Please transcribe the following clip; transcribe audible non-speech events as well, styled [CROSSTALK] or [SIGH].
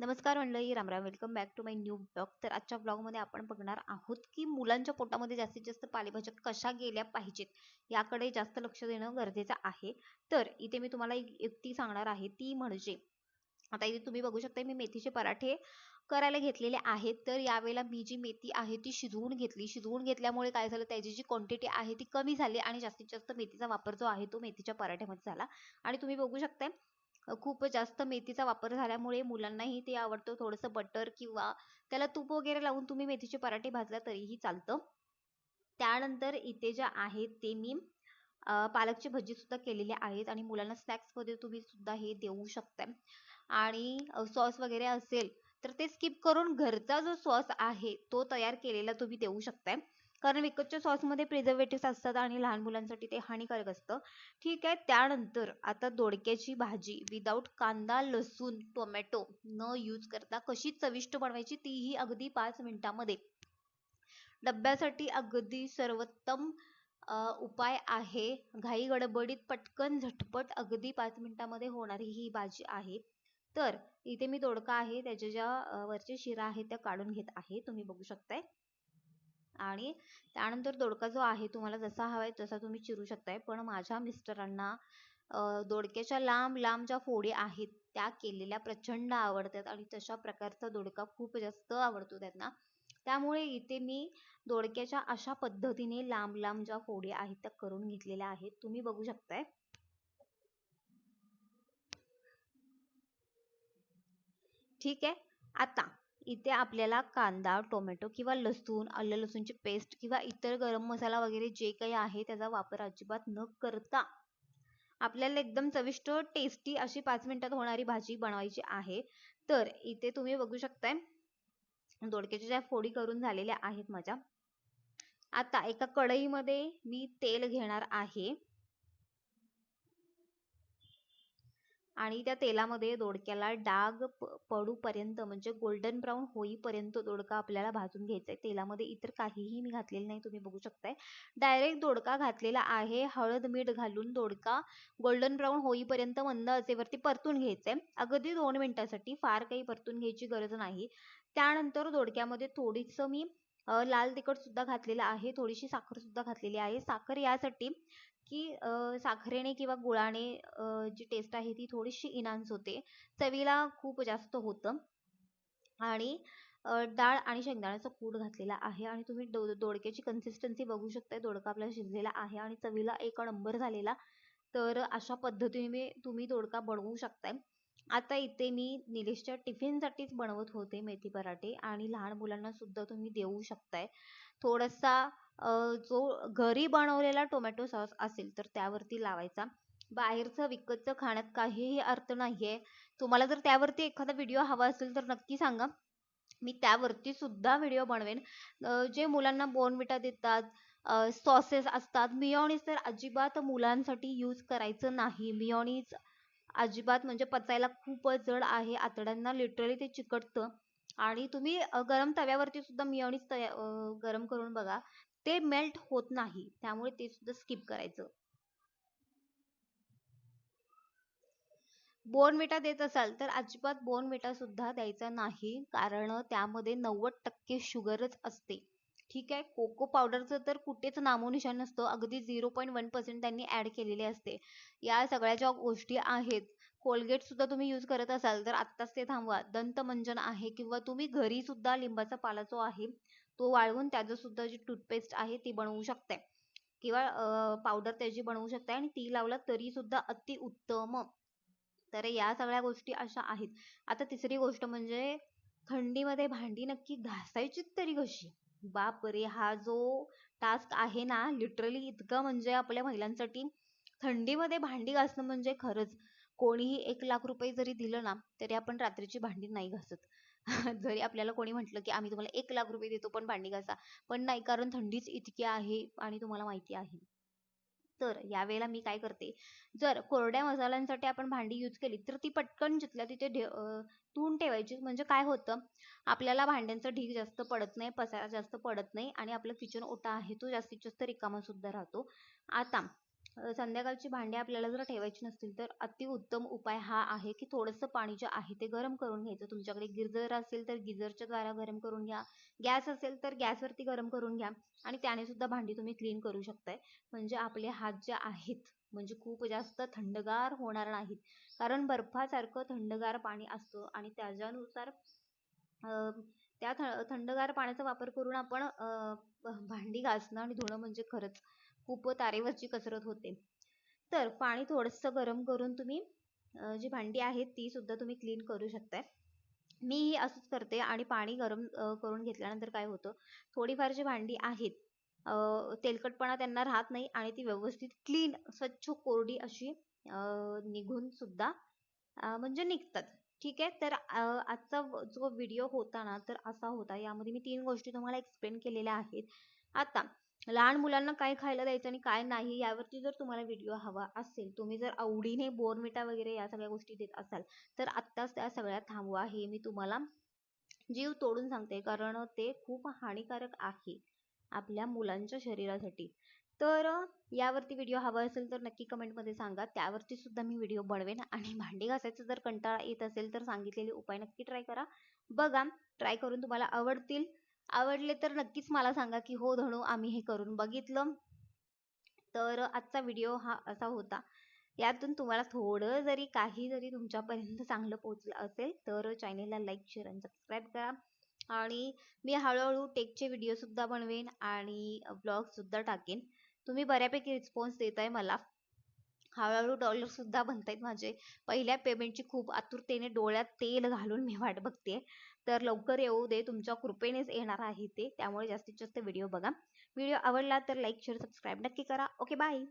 नमस्कार मंडळी रामराम welcome back to my new blog तर आजच्या ब्लॉगमध्ये आपण बघणार आहोत की मुलांच्या पोटामध्ये जास्तीत जास्त पालेभाज्या कशा गेल्या पाहिजेत याकडे जास्त लक्ष देणं गरजेचं आहे. तर इथे मी तुम्हाला एक युक्ती सांगणार आहे. ती म्हणजे आता इथे तुम्ही बघू शकता मी मेथीचे पराठे करायला घेतलेले आहेत. तर यावेळेला मी जी मेथी आहे ती शिजवून घेतली. शिजवून घेतल्यामुळे काय झालं त्याची जी क्वांटिटी आहे ती कमी झाली आणि जास्तीत जास्त मेथीचा वापर जो आहे तो मेथीच्या पराठ्यामध्ये झाला. आणि तुम्ही बघू शकताय खूप जास्त मेथीचा वापर झाल्यामुळे मुलांनाही ते आवडतं थोडंसं बटर किंवा त्याला तूप वगैरे लावून तुम्ही मेथीचे पराठे भाजला तरीही चालतं. त्यानंतर इथे ज्या आहेत ते मी पालकची भजी सुद्धा केलेली आहेत आणि मुलांना स्नॅक्समध्ये तुम्ही सुद्धा हे देऊ शकता आणि सॉस वगैरे असेल तर ते स्किप करून घरचा जो सॉस आहे तो तयार केलेला तुम्ही देऊ शकताय. कारण विकतच्या सॉसमध्ये प्रिझर्वेटिव्ह असतात आणि लहान मुलांसाठी ते हानिकारक असतं. ठीक आहे त्यानंतर आता दोडक्याची भाजी. विदाऊट कांदा लसूण टोमॅटो न यूज करता कशी चविष्ट बनवायची तीही अगदी पाच मिनिटामध्ये. डब्यासाठी अगदी सर्वोत्तम उपाय आहे. घाई गडबडीत पटकन झटपट अगदी पाच मिनिटामध्ये होणारी ही भाजी आहे. तर इथे मी दोडका आहे. त्याच्या ज्या वरच्या शिरा आहेत त्या काढून घेत आहे. तुम्ही बघू शकताय. आणि त्यानंतर दोडका जो आहे तुम्हाला जसा हवा आहे तसा तुम्ही चिरू शकताय. पण माझ्या मिस्टरांना दोडक्याच्या लांब लांब ज्या फोडी आहेत त्या केलेल्या प्रचंड आवडतात आणि तशा प्रकारचा दोडका खूप जास्त आवडतो त्यांना. त्यामुळे इथे मी दोडक्याच्या अशा पद्धतीने लांब लांब ज्या फोडी आहेत त्या करून घेतलेल्या आहेत. तुम्ही बघू शकताय. ठीक आहे? आता इथे आपल्याला कांदा टोमॅटो किंवा लसूण आलं लसूणची पेस्ट किंवा इतर गरम मसाला वगैरे जे काही आहे त्याचा वापर अजिबात न करता आपल्याला एकदम चविष्ट टेस्टी अशी पाच मिनिटात होणारी भाजी बनवायची आहे. तर इथे तुम्ही बघू शकताय दोडक्याच्या ज्या फोडी करून झालेल्या आहेत माझ्या. आता एका कढईमध्ये मी तेल घेणार आहे. आणि त्या तेलामध्ये दोडक्याला डाग पडूपर्यंत म्हणजे गोल्डन ब्राऊन होईपर्यंत दोडका आपल्याला भाजून घ्यायचा आहे. तेलामध्ये इतर काहीही मी घातलेलं नाही तुम्ही बघू शकताय. डायरेक्ट दोडका घातलेला आहे. हळद मीठ घालून दोडका गोल्डन ब्राऊन होईपर्यंत मंद असेवरती परतून घ्यायचंय. अगदी दोन मिनिटासाठी फार काही परतून घ्यायची गरज नाही. त्यानंतर दोडक्यामध्ये थोडीसं मी लाल तिखट सुद्धा घातलेलं आहे थोडीशी साखर सुद्धा घातलेली आहे. साखर यासाठी की साखरेने किंवा गुळाने जी टेस्ट आहे ती थोडीशी इनान्स होते. चवीला खूप जास्त होतं. आणि डाळ आणि शेंगदाण्याचा कूट घातलेला आहे आणि तुम्ही दो दोडक्याची कन्सिस्टन्सी बघू शकताय. दोडका आपला शिजलेला आहे आणि चवीला एक नंबर झालेला. तर अशा पद्धतीने तुम्ही दोडका बनवू शकताय. आता इथे मी निलेशच्या टिफिनसाठीच बनवत होते मेथी पराठे आणि लहान मुलांना सुद्धा तुम्ही देऊ शकताय. थोडासा जो घरी बनवलेला टोमॅटो सॉस असेल तर त्यावरती लावायचा. बाहेरचं विकतचं खाण्यात काहीही अर्थ नाही आहे तुम्हाला जर त्यावरती एखादा व्हिडिओ हवा असेल तर नक्की सांगा. मी त्यावरती सुद्धा व्हिडिओ बनवेन. जे मुलांना बोनविटा देतात सॉसेस असतात मिओनीज तर अजिबात मुलांसाठी यूज करायचं नाही. मिओनीज अजिबात म्हणजे पचायला खूपच जड आहे. आतड्यांना लिटरली ते चिकटतं. आणि तुम्ही गरम तव्यावरती सुद्धा मिओनीज गरम करून बघा. ते मेल्ट होत नाही. त्यामुळे ते सुद्धा स्किप करायचं. बोनविटा देत असाल तर अजिबात बोनविटा सुद्धा द्यायचा नाही. कारण त्यामध्ये नव्वद टक्के शुगरच असते. ठीक आहे. कोको पावडरचं तर कुठेच नामोनिशान नसतं. अगदी झिरो पॉईंट वन पर्सेंट त्यांनी ऍड केलेले असते. या सगळ्या ज्या गोष्टी आहेत. कोलगेट सुद्धा तुम्ही यूज करत असाल तर आत्ताच ते थांबवा. दंतमंजन आहे किंवा तुम्ही घरी सुद्धा लिंबाचा पाला जो आहे तो वाळवून त्याचं सुद्धा जी टूथपेस्ट आहे ती बनवू शकताय. किंवा पावडर त्याची बनवू शकताय आणि ती लावला तरी सुद्धा अति उत्तम. तर या सगळ्या गोष्टी अशा आहेत. आता तिसरी गोष्ट म्हणजे थंडीमध्ये भांडी नक्की घासायची तरी कशी? बाप रे हा जो टास्क आहे ना लिटरली इतकं म्हणजे आपल्या महिलांसाठी थंडीमध्ये भांडी घासणं म्हणजे खरंच कोणीही एक लाख रुपये जरी दिलं ना तरी आपण रात्रीची भांडी नाही घासत. [LAUGHS] जरी आपल्याला कोणी म्हटलं की आम्ही तुम्हाला एक लाख रुपये देतो पण भांडी घासा. पण नाही कारण थंडीच इतकी आहे आणि तुम्हाला माहिती आहे. तर यावेळेला मी काय करते? जर कोरड्या मसाल्यांसाठी आपण भांडी यूज केली तर ती पटकन जिथल्या तिथे धुवून ठेवायची. म्हणजे काय होतं? आपल्याला भांड्यांचं ढीग जास्त पडत नाही पसारा जास्त पडत नाही आणि आपलं किचन ओटा आहे तो जास्तीत जास्त रिकामा सुद्धा राहतो. आता संध्याकाळची भांडी आपल्याला जर ठेवायची नसतील तर अतिउत्तम उपाय हा आहे की थोडंसं पाणी जे आहे ते गरम करून घ्यायचं. तुमच्याकडे गिजर असेल तर गिजरच्या द्वारा गरम करून घ्या. गॅस असेल तर गॅसवरती गरम करून घ्या आणि त्याने सुद्धा भांडी तुम्ही क्लीन करू शकताय. म्हणजे आपले हात जे आहेत म्हणजे खूप जास्त थंडगार होणार नाहीत. कारण बर्फासारखं थंडगार पाणी असतं आणि त्याच्यानुसार अं, त्या थ थंडगार पाण्याचा वापर करून आपण अं, भांडी घासणं आणि धुणं म्हणजे खरंच खूप तारेवरची कसरत होते. तर पाणी थोडंसं गरम करून तुम्ही जी भांडी आहेत ती सुद्धा तुम्ही क्लीन करू शकताय. मीही असंच करते आणि पाणी गरम करून घेतल्यानंतर काय होतं थोडीफार जी भांडी आहेत तेलकटपणा त्यांना राहत नाही आणि ती व्यवस्थित क्लीन स्वच्छ कोरडी अशी निघून सुद्धा म्हणजे निघतात. ठीक आहे? तर आजचा जो व्हिडिओ होता ना तर असा होता. यामध्ये मी तीन गोष्टी तुम्हाला एक्सप्लेन केलेल्या आहेत. आता लहान मुलांना काय खायला द्यायचं आणि काय नाही यावरती जर तुम्हाला व्हिडिओ हवा असेल तुम्ही जर आवडीने बोर्नविटा वगैरे या सगळ्या गोष्टी देत असाल तर आत्ताच त्या सगळ्या थांबवा. हे मी तुम्हाला जीव तोडून सांगते कारण ते खूप हानिकारक आहे आपल्या मुलांच्या शरीरासाठी. तर यावरती व्हिडिओ हवा असेल तर नक्की कमेंटमध्ये सांगा. त्यावरती सुद्धा मी व्हिडिओ बनवेन आणि भांडी घासायचं जर कंटाळा येत असेल तर सांगितलेले उपाय नक्की ट्राय करा. बघा ट्राय करून तुम्हाला आवडतील. आवडले तर नक्कीच मला सांगा की हो धणू आम्ही हे करून बघितलं. तर आजचा व्हिडिओ हा असा होता. यातून तुम्हाला थोडं जरी काही जरी तुमच्यापर्यंत चांगलं पोहोचलं असेल तर चॅनेलला लाईक शेअर आणि सबस्क्राईब करा. आणि मी हळूहळू टेकचे व्हिडिओसुद्धा बनवेन आणि ब्लॉगसुद्धा टाकेन. तुम्ही बऱ्यापैकी रिस्पॉन्स देत आहे मला. हळूहळू डॉलर सुद्धा बनतायत माझे. पहिल्या पेमेंटची खूप आतुरतेने डोळ्यात तेल घालून मी वाट बघते. तर लवकर येऊ दे तुमच्या कृपेनेच येणार आहे ते. त्यामुळे जास्तीत जास्त व्हिडिओ बघा. व्हिडिओ आवडला तर लाईक शेअर सबस्क्राईब नक्की करा. Okay bye